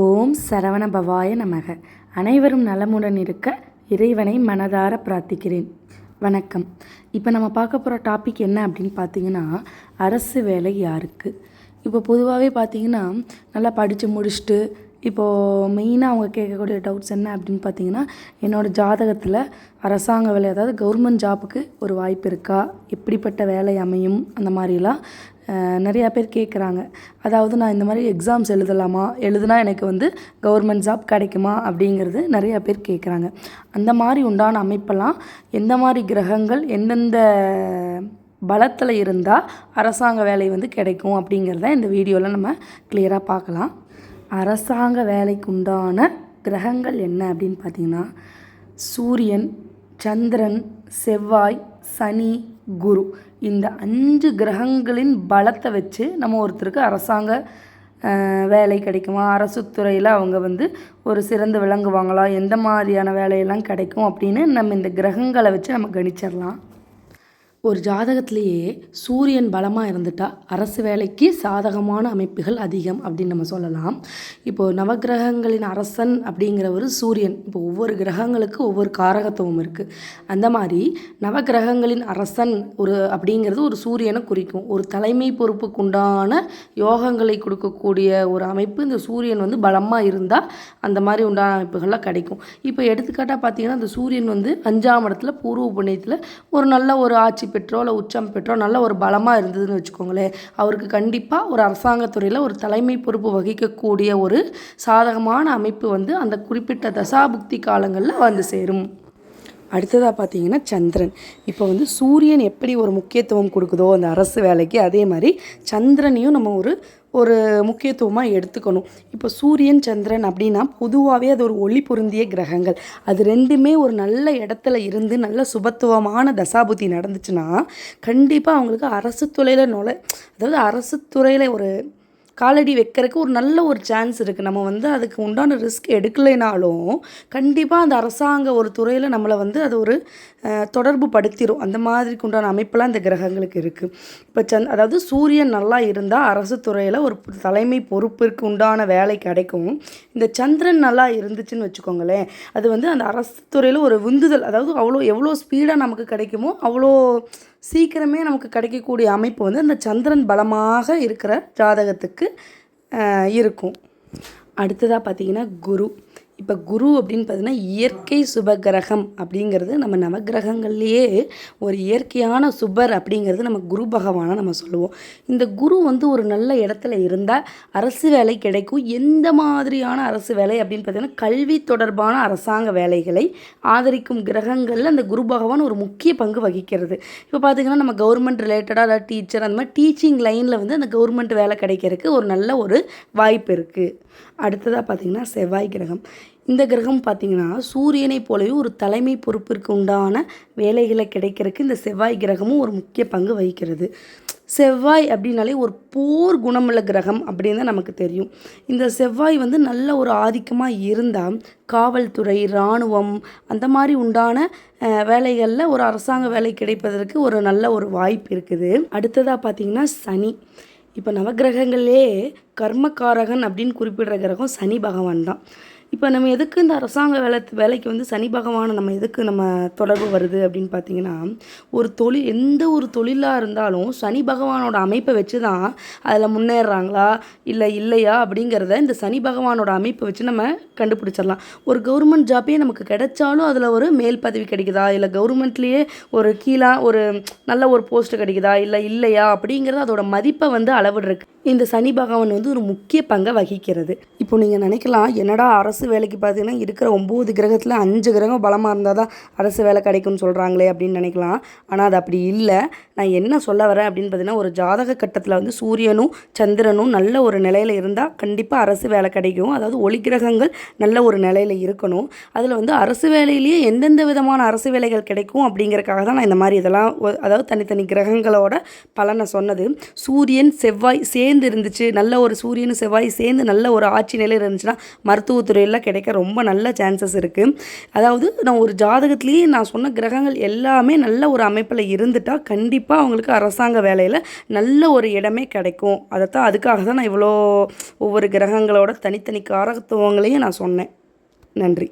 ஓம் சரவண பவாய நமக. அனைவரும் நலமுடன் இருக்க இறைவனை மனதார பிரார்த்திக்கிறேன். வணக்கம். இப்போ நம்ம பார்க்க போகிற டாபிக் என்ன அப்படின்னு பார்த்தீங்கன்னா அரசு வேலை யாருக்கு? இப்போ பொதுவாகவே பார்த்தீங்கன்னா நல்லா படித்து முடிச்சுட்டு இப்போது மெயினாக அவங்க கேட்கக்கூடிய டவுட்ஸ் என்ன அப்படின்னு பார்த்தீங்கன்னா என்னோடய ஜாதகத்தில் அரசாங்க வேலை அதாவது கவர்மெண்ட் ஜாபுக்கு ஒரு வாய்ப்பு இருக்கா? எப்படிப்பட்ட வேலை அமையும்? அந்த மாதிரிலாம் நிறையா பேர் கேட்குறாங்க அதாவது நான் இந்த மாதிரி எக்ஸாம்ஸ் எழுதலாமா? எழுதுனா எனக்கு வந்து கவர்மெண்ட் ஜாப் கிடைக்குமா? அப்படிங்கிறது நிறையா பேர் கேட்குறாங்க அந்த மாதிரி உண்டான அமைப்பெல்லாம் எந்த மாதிரி கிரகங்கள் எந்தெந்த பலத்தில் இருந்தால் அரசாங்க வேலை வந்து கிடைக்கும் அப்படிங்கிறத இந்த வீடியோவில் நம்ம கிளியராக பார்க்கலாம். அரசாங்க வேலைக்கு உண்டான கிரகங்கள் என்ன அப்படின்னு பார்த்தீங்கன்னா சூரியன் சந்திரன் செவ்வாய் சனி குரு. இந்த அஞ்சு கிரகங்களின் பலத்தை வச்சு நம்ம ஒருத்தருக்கு அரசாங்க வேலை கிடைக்குமா? அரசு துறையில் அவங்க வந்து ஒரு சிறந்து விளங்குவாங்களா? எந்த மாதிரியான வேலையெல்லாம் கிடைக்கும் அப்படின்னு நம்ம இந்த கிரகங்களை வச்சு நம்ம கணிச்சிடலாம். ஒரு ஜாதகத்திலேயே சூரியன் பலமாக இருந்துட்டால் அரசு வேலைக்கு சாதகமான அமைப்புகள் அதிகம் அப்படின்னு நம்ம சொல்லலாம். இப்போது நவக்கிரகங்களின் அரசன் அப்படிங்கிறவர் சூரியன். இப்போ ஒவ்வொரு கிரகங்களுக்கு ஒவ்வொரு காரகத்துவம் இருக்குது அந்த மாதிரி நவக்கிரகங்களின் அரசன் ஒரு அப்படிங்கிறது ஒரு சூரியனை குறிக்கும். ஒரு தலைமை பொறுப்புக்கு உண்டான யோகங்களை கொடுக்கக்கூடிய ஒரு அமைப்பு இந்த சூரியன் வந்து பலமாக இருந்தால் அந்த மாதிரி உண்டான அமைப்புகள்லாம் கிடைக்கும். இப்போ எடுத்துக்காட்டாக பார்த்தீங்கன்னா அந்த சூரியன் வந்து அஞ்சாம் இடத்துல பூர்வ புண்ணியத்தில் ஒரு நல்ல ஒரு ஆட்சி பெற்றோ இல்லை உச்சம் பெற்றோ நல்ல ஒரு பலமாக இருந்ததுன்னு வச்சுக்கோங்களேன். அவருக்கு கண்டிப்பாக ஒரு அரசாங்கத்துறையில் ஒரு தலைமை பொறுப்பு வகிக்கக்கூடிய ஒரு சாதகமான அமைப்பு வந்து அந்த குறிப்பிட்ட தசாபுக்தி காலங்களில் வந்து சேரும். அடுத்ததாக பார்த்தீங்கன்னா சந்திரன். இப்போ வந்து சூரியன் எப்படி ஒரு முக்கியத்துவம் கொடுக்குதோ அந்த அரசு வேலைக்கு அதே மாதிரி சந்திரனையும் நம்ம ஒரு ஒரு முக்கியத்துவமாக எடுத்துக்கணும். இப்போ சூரியன் சந்திரன் அப்படின்னா பொதுவாகவே அது ஒரு ஒளி பொருந்திய கிரகங்கள். அது ரெண்டுமே ஒரு நல்ல இடத்துல இருந்து நல்ல சுபத்துவமான தசாபுத்தி நடந்துச்சுன்னா கண்டிப்பாக அவங்களுக்கு அரசு துறையில் நுழை அதாவது அரசு துறையில் ஒரு காலடி வைக்கிறதுக்கு ஒரு நல்ல ஒரு சான்ஸ் இருக்குது நம்ம வந்து அதுக்கு உண்டான ரிஸ்க் எடுக்கலைனாலும் கண்டிப்பாக அந்த அரசாங்க ஒரு துறையில் நம்மளை வந்து அது ஒரு தொடர்பு படுத்திடும் அந்த மாதிரிக்கு உண்டான அமைப்பெல்லாம் இந்த கிரகங்களுக்கு இருக்குது இப்போ சந்த் அதாவது சூரியன் நல்லா இருந்தால் அரசு துறையில் ஒரு தலைமை பொறுப்பிற்கு உண்டான வேலை கிடைக்கும். இந்த சந்திரன் நல்லா இருந்துச்சுன்னு வச்சுக்கோங்களேன். அது வந்து அந்த அரசு துறையில் ஒரு உந்துதல் அதாவது அவ்வளோ எவ்வளோ ஸ்பீடாக நமக்கு கிடைக்குமோ அவ்வளோ சீக்கிரமே நமக்கு கிடைக்கக்கூடிய அமைப்பு வந்து அந்த சந்திரன் பலமாக இருக்கிற ஜாதகத்துக்கு இருக்கும். அடுத்ததாக பார்த்தீங்கன்னா குரு. இப்போ குரு அப்படின்னு பார்த்தீங்கன்னா இயற்கை சுபகிரகம் அப்படிங்கிறது நம்ம நவகிரகங்கள்லேயே ஒரு இயற்கையான சுபர் அப்படிங்கிறது நம்ம குரு பகவானை நம்ம சொல்லுவோம். இந்த குரு வந்து ஒரு நல்ல இடத்துல இருந்தால் அரசு வேலை கிடைக்கும். எந்த மாதிரியான அரசு வேலை அப்படின்னு பார்த்தீங்கன்னா கல்வி தொடர்பான அரசாங்க வேலைகளை ஆதரிக்கும் கிரகங்களில் அந்த குரு பகவான் ஒரு முக்கிய பங்கு வகிக்கிறது. இப்போ பார்த்தீங்கன்னா நம்ம கவர்மெண்ட் ரிலேட்டடாக அதாவது டீச்சர் அந்த மாதிரி டீச்சிங் லைனில் வந்து அந்த கவர்மெண்ட் வேலை கிடைக்கிறதுக்கு ஒரு நல்ல ஒரு வாய்ப்பு இருக்குது அடுத்ததாக பார்த்தீங்கன்னா செவ்வாய் கிரகம். இந்த கிரகம் பார்த்தீங்கன்னா சூரியனைப் போலவே ஒரு தலைமை பொறுப்பிற்கு உண்டான வேலைகளை கிடைக்கிறதுக்கு இந்த செவ்வாய் கிரகமும் ஒரு முக்கிய பங்கு வகிக்கிறது. செவ்வாய் அப்படின்னாலே ஒரு போர் குணமுள்ள கிரகம் அப்படின்னு தான் நமக்கு தெரியும். இந்த செவ்வாய் வந்து நல்ல ஒரு ஆதிக்கமாக இருந்தால் காவல்துறை இராணுவம் அந்த மாதிரி உண்டான வேலைகளில் ஒரு அரசாங்க வேலை கிடைப்பதற்கு ஒரு நல்ல ஒரு வாய்ப்பு இருக்குது. அடுத்ததாக பார்த்தீங்கன்னா சனி. இப்போ நவகிரகங்களே கர்மகாரகன் அப்படின்னு குறிப்பிடுற கிரகம் சனி பகவான் தான். இப்போ நம்ம எதுக்கு இந்த அரசாங்க வேலை வேலைக்கு வந்து சனி பகவானை நம்ம எதுக்கு நம்ம தொடர்பு வருது அப்படின்னு பார்த்தீங்கன்னா ஒரு தொழில் எந்த ஒரு தொழிலாக இருந்தாலும் சனி பகவானோட அமைப்பை வச்சு தான் அதில் முன்னேறாங்களா? இல்லை இல்லையா? அப்படிங்கிறத இந்த சனி பகவானோட அமைப்பை வச்சு நம்ம கண்டுபிடிச்சிடலாம். ஒரு கவர்மெண்ட் ஜாப்பே நமக்கு கிடைச்சாலும் அதில் ஒரு மேல் பதவி கிடைக்குதா? இல்லை கவர்மெண்ட்லேயே ஒரு கீழாக ஒரு நல்ல ஒரு போஸ்ட் கிடைக்குதா? இல்லை இல்லையா? அப்படிங்கிறது அதோட மதிப்பை வந்து அளவிடுறதுக்கு இந்த சனி பகவான் வந்து ஒரு முக்கிய பங்கை வகிக்கிறது. இப்போ நீங்கள் நினைக்கலாம் என்னடா அரசு வேலைக்கு பார்த்தீங்கன்னா இருக்கிற ஒம்பது கிரகத்தில் அஞ்சு கிரகம் பலமாக இருந்தால் தான் அரசு வேலை கிடைக்கும்னு சொல்கிறாங்களே அப்படின்னு நினைக்கலாம். ஆனால் அது அப்படி இல்லை. நான் என்ன சொல்ல வரேன் அப்படின்னு பார்த்தீங்கன்னா ஒரு ஜாதக கட்டத்தில் வந்து சூரியனும் சந்திரனும் நல்ல ஒரு நிலையில் இருந்தால் கண்டிப்பாக அரசு வேலை கிடைக்கும். அதாவது ஒளி கிரகங்கள் நல்ல ஒரு நிலையில் இருக்கணும். அதில் வந்து அரசு வேலையிலேயே எந்தெந்த விதமான அரசு வேலைகள் கிடைக்கும் அப்படிங்கிறக்காக தான் நான் இந்த மாதிரி இதெல்லாம் அதாவது தனித்தனி கிரகங்களோட பலனை சொன்னது. சூரியன் செவ்வாய் சே சேர்ந்து இருந்துச்சு. நல்ல ஒரு சூரியன் செவ்வாய் சேர்ந்து நல்ல ஒரு ஆட்சி நிலையில் இருந்துச்சுன்னா மருத்துவத்துறையில் கிடைக்க ரொம்ப நல்ல சான்சஸ் இருக்குது அதாவது நான் ஒரு ஜாதகத்துலேயே நான் சொன்ன கிரகங்கள் எல்லாமே நல்ல ஒரு அமைப்பில் இருந்துட்டால் கண்டிப்பாக அவங்களுக்கு அரசாங்க வேலையில் நல்ல ஒரு இடமே கிடைக்கும். அதைத்தான் அதுக்காக தான் நான் இவ்வளோ ஒவ்வொரு கிரகங்களோட தனித்தனி காரகத்துவங்களையும் நான் சொன்னேன். நன்றி.